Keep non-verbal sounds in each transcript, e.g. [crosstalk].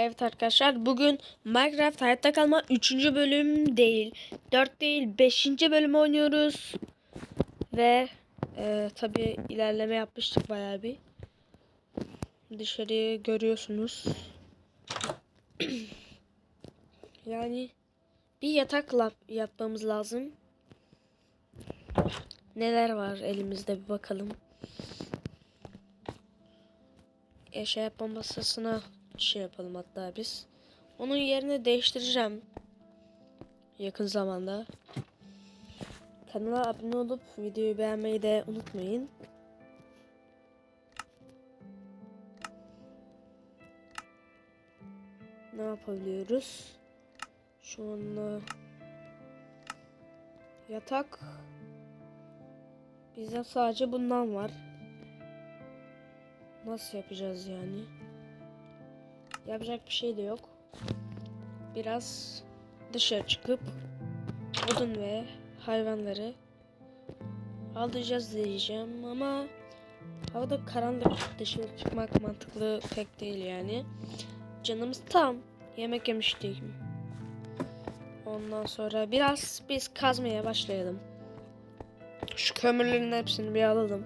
Evet arkadaşlar bugün Minecraft hayatta kalma 3. bölüm değil 4 değil 5. bölüm oynuyoruz. Ve e, tabi ilerleme yapmıştık bayağı bir. Dışarıyı görüyorsunuz. [clears throat] yani bir yatak yapmamız lazım. Neler var elimizde bir bakalım. E, şey yapma masasına şey yapalım hatta biz. Onun yerini değiştireceğim. Yakın zamanda. Kanala abone olup videoyu beğenmeyi de unutmayın. Ne yapabiliyoruz? Şu anda yatak bizde sadece bundan var. Nasıl yapacağız yani? Yapacak bir şey de yok. Biraz dışarı çıkıp odun ve hayvanları alacağız diyeceğim ama havada karanlık dışarı çıkmak mantıklı pek değil yani. Canımız tam yemek yemiştik. Ondan sonra biraz biz kazmaya başlayalım. Şu kömürlerin hepsini bir alalım.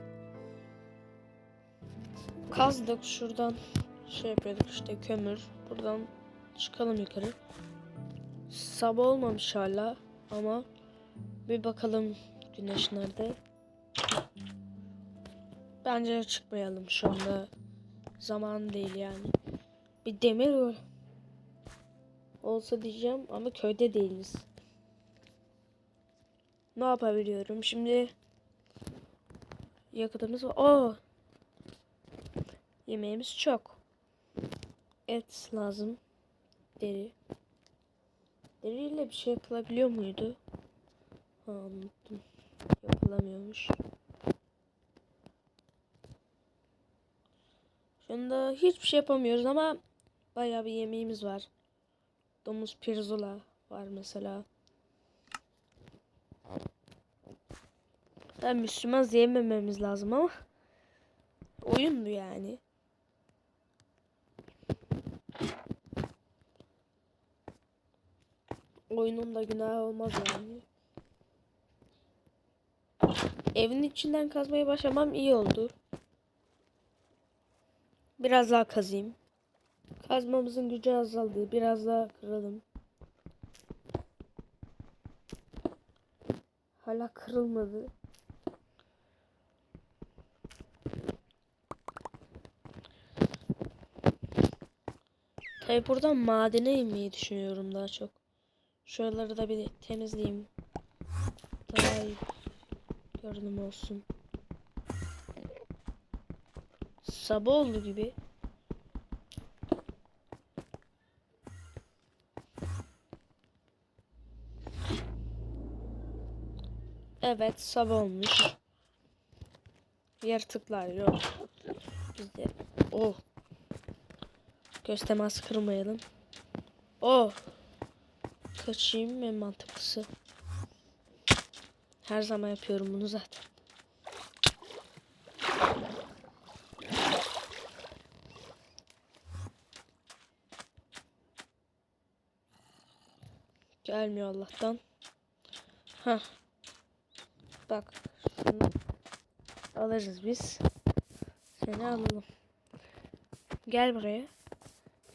Kazdık şuradan şey yapıyorduk işte kömür. Buradan çıkalım yukarı. Sabah olmamış hala ama bir bakalım güneş nerede. Bence çıkmayalım şu anda. Zaman değil yani. Bir demir. Olsa diyeceğim ama köyde değiliz. Ne yapabiliyorum? Şimdi yakıtımız var. Oo! Yemeğimiz çok. Et lazım. Deri. Deriyle bir şey yapılabiliyor muydu? Ha, unuttum. Yapılamıyormuş. Şu anda hiçbir şey yapamıyoruz ama bayağı bir yemeğimiz var. Domuz pirzola var mesela. Ben Müslüman yemememiz lazım ama [laughs] oyundu yani. Oyunun da günah olmaz yani. Evin içinden kazmaya başlamam iyi oldu. Biraz daha kazayım. Kazmamızın gücü azaldı. Biraz daha kıralım. Hala kırılmadı. Tabi buradan madene inmeyi düşünüyorum daha çok. Şuraları da bir temizleyeyim. Daha iyi görünüm olsun. Sabah oldu gibi. Evet sabah olmuş. Yaratıklar yok. Bizde. Oh. Göz teması kırmayalım. Oh. Kaçayım en mantıklısı. Her zaman yapıyorum bunu zaten. Gelmiyor Allah'tan. Ha. Bak. Şunu alırız biz. Seni alalım. Gel buraya.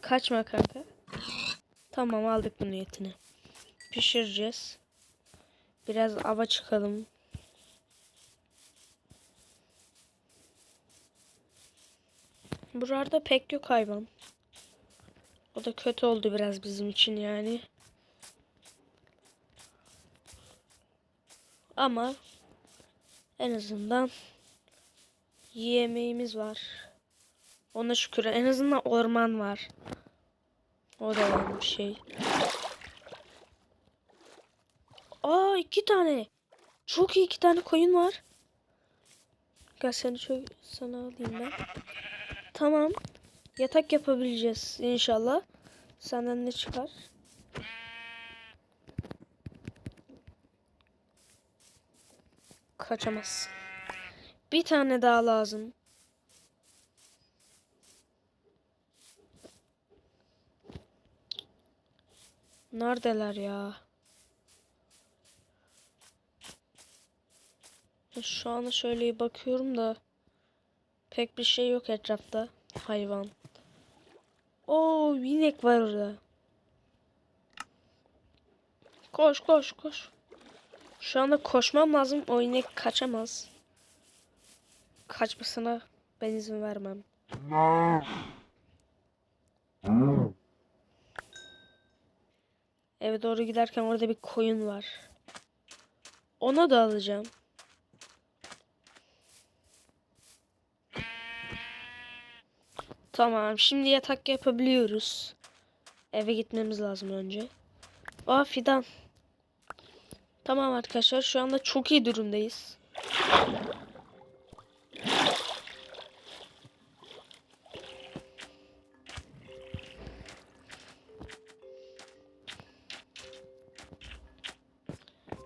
Kaçma kanka. Tamam aldık bunu niyetini. Pişireceğiz. Biraz ava çıkalım. Burada pek yok hayvan. O da kötü oldu biraz bizim için yani. Ama en azından yemeğimiz var. Ona şükür en azından orman var. O da bir şey. Aa iki tane. Çok iyi iki tane koyun var. Gel seni şöyle sana alayım ben. Tamam. Yatak yapabileceğiz inşallah. Senden ne çıkar? Kaçamazsın. Bir tane daha lazım. Neredeler ya? Şu anda şöyle bakıyorum da pek bir şey yok etrafta. Hayvan. Oo inek var orada. Koş koş koş. Şu anda koşmam lazım. O inek kaçamaz. Kaçmasına ben izin vermem. Eve doğru giderken orada bir koyun var. Onu da alacağım. Tamam, şimdi yatak yapabiliyoruz. Eve gitmemiz lazım önce. Aa fidan. Tamam arkadaşlar, şu anda çok iyi durumdayız.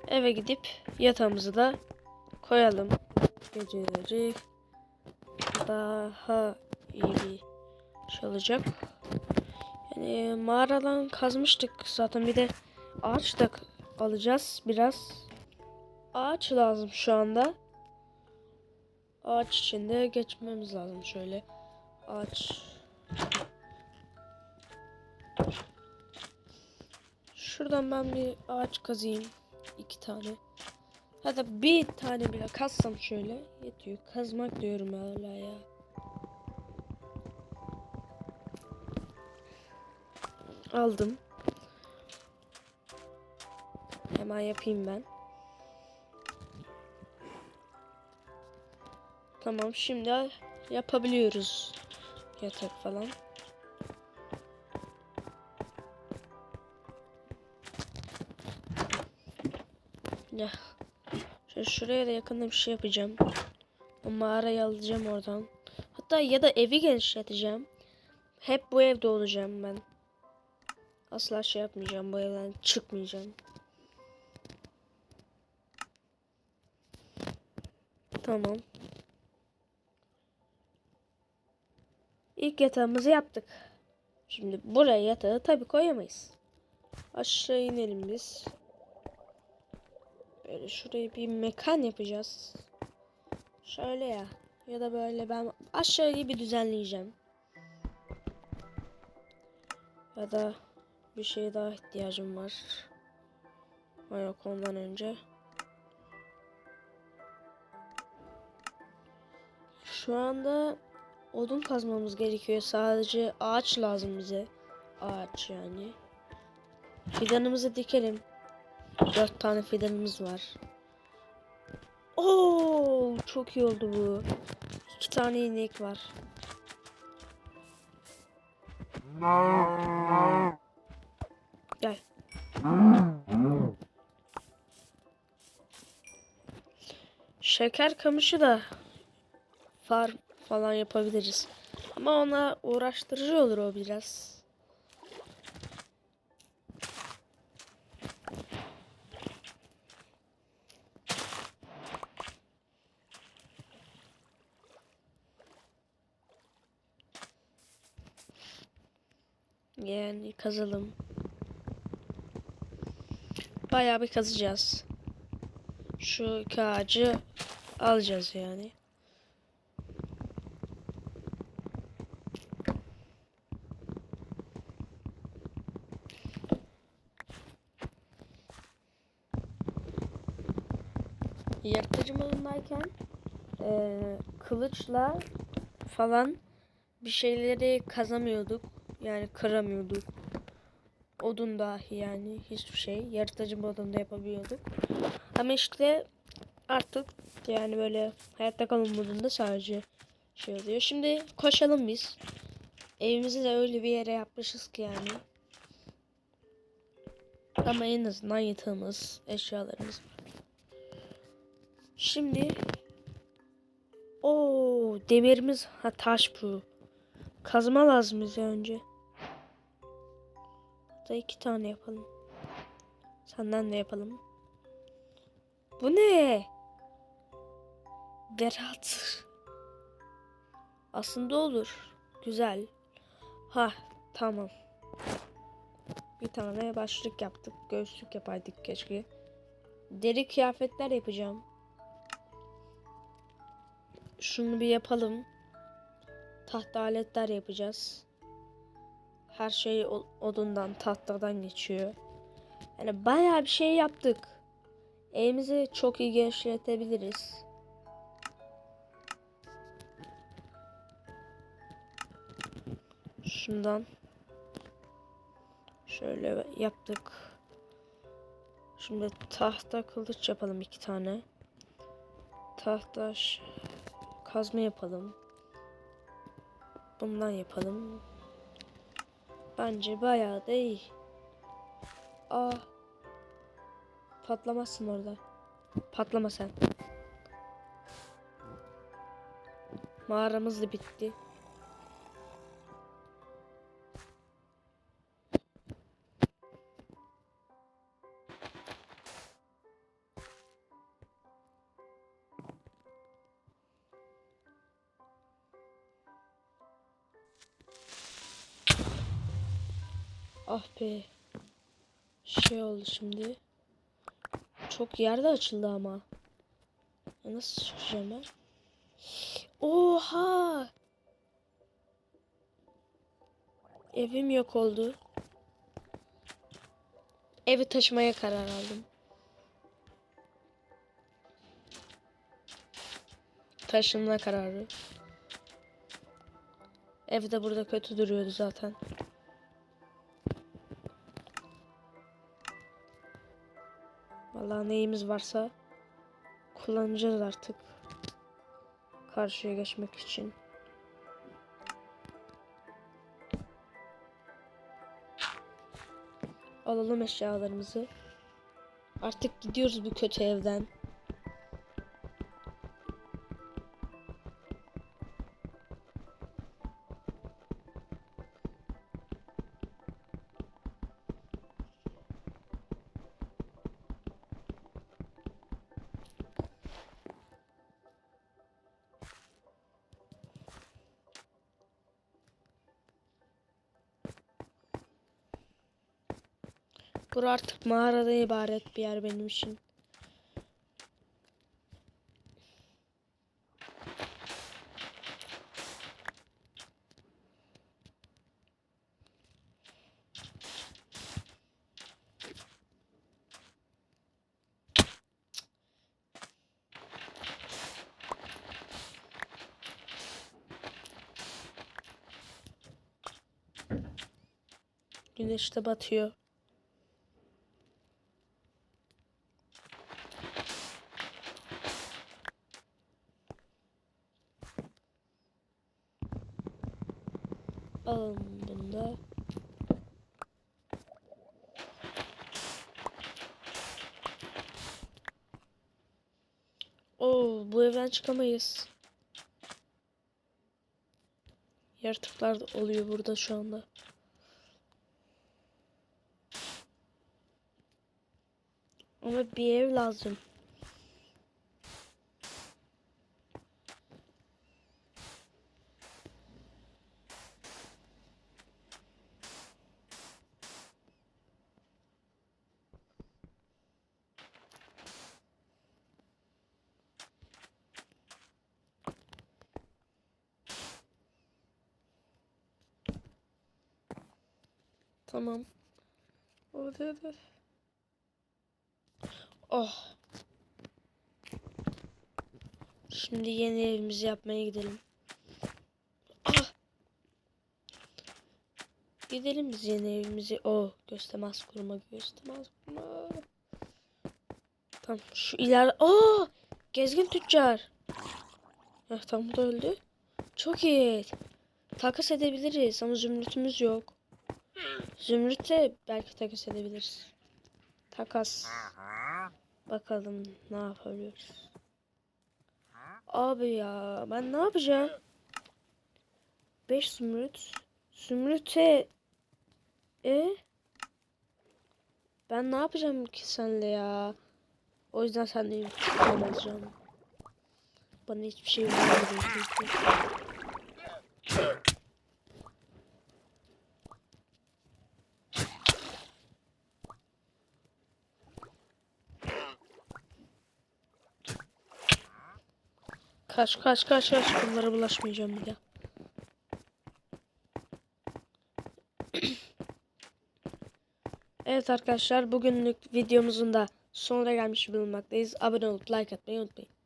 Eve gidip yatağımızı da koyalım. Geceleri daha iyi olacak. Yani mağaradan kazmıştık zaten bir de ağaç da alacağız biraz. Ağaç lazım şu anda. Ağaç içinde geçmemiz lazım şöyle. Ağaç. Şuradan ben bir ağaç kazayım. iki tane. Hatta bir tane bile kazsam şöyle yetiyor. Kazmak diyorum hala ya. Aldım. Hemen yapayım ben. Tamam şimdi yapabiliyoruz. Yatak falan. Ya. Şöyle şuraya da yakında bir şey yapacağım. O mağarayı alacağım oradan. Hatta ya da evi genişleteceğim. Hep bu evde olacağım ben. Asla şey yapmayacağım bu evden çıkmayacağım. Tamam. İlk yatağımızı yaptık. Şimdi buraya yatağı tabii koyamayız. Aşağı inelim biz. Böyle şuraya bir mekan yapacağız. Şöyle ya. Ya da böyle ben aşağıyı bir düzenleyeceğim. Ya da bir şeye daha ihtiyacım var. Ama yok ondan önce. Şu anda odun kazmamız gerekiyor. Sadece ağaç lazım bize. Ağaç yani. Fidanımızı dikelim. Dört tane fidanımız var. Oo, çok iyi oldu bu. İki tane inek var. Gel. Şeker kamışı da farm falan yapabiliriz. Ama ona uğraştırıcı olur o biraz. Yani kazalım. Bayağı bir kazacağız. Şu iki ağacı alacağız yani. Yırtıcı modundayken eee, kılıçla falan bir şeyleri kazamıyorduk. Yani kıramıyorduk. Odun dahi yani hiçbir şey. Yaratıcı modunda yapabiliyorduk. Ama işte artık yani böyle hayatta kalın modunda sadece şey oluyor. Şimdi koşalım biz. Evimizi de öyle bir yere yapmışız ki yani. Ama en azından yatağımız, eşyalarımız var. Şimdi o demirimiz ha taş bu. Kazma lazım bize önce. Hatta iki tane yapalım. Senden de yapalım. Bu ne? Berat. Aslında olur. Güzel. Ha tamam. Bir tane başlık yaptık. Göğüslük yapaydık keşke. Deri kıyafetler yapacağım. Şunu bir yapalım. Tahta aletler yapacağız. Her şey odundan, tahtadan geçiyor. Yani bayağı bir şey yaptık. Evimizi çok iyi genişletebiliriz. Şundan şöyle yaptık. Şimdi tahta kılıç yapalım iki tane. Tahta kazma yapalım. Bundan yapalım. Bence bayağı da iyi. Aa. Patlamazsın orada. Patlama sen. Mağaramız da bitti. Ah be. Şey oldu şimdi. Çok yerde açıldı ama. Ya nasıl çıkacağım ben? Oha! Evim yok oldu. Evi taşımaya karar aldım. Taşınma kararı. Ev de burada kötü duruyordu zaten. Vallahi neyimiz varsa kullanacağız artık. Karşıya geçmek için. Alalım eşyalarımızı. Artık gidiyoruz bu kötü evden. Bura artık mağaradan ibaret bir yer benim için. Güneş de batıyor. Alalım bunu da. Oo, bu evden çıkamayız. Yaratıklar da oluyor burada şu anda. Ama bir ev lazım. Tamam. Hadi. Oh. Şimdi yeni evimizi yapmaya gidelim. Ah. Gidelim biz yeni evimizi. Oh, göstermez kurma, göstermez kurma. Tamam, şu iler. Oh, gezgin tüccar. Heh, bu da öldü. Çok iyi. Takas edebiliriz ama zümrütümüz yok. Zümrütle belki takas edebiliriz. Takas. Bakalım ne yapabiliyoruz. Abi ya ben ne yapacağım? 5 zümrüt. Zümrüte e ben ne yapacağım ki senle ya? O yüzden senden intikam alacağım. Bana hiçbir şey vermedin. Kaç kaç kaç kaç. Bunlara bulaşmayacağım bir daha. Evet arkadaşlar bugünlük videomuzun da sonuna gelmiş bulunmaktayız. Abone olup like atmayı unutmayın.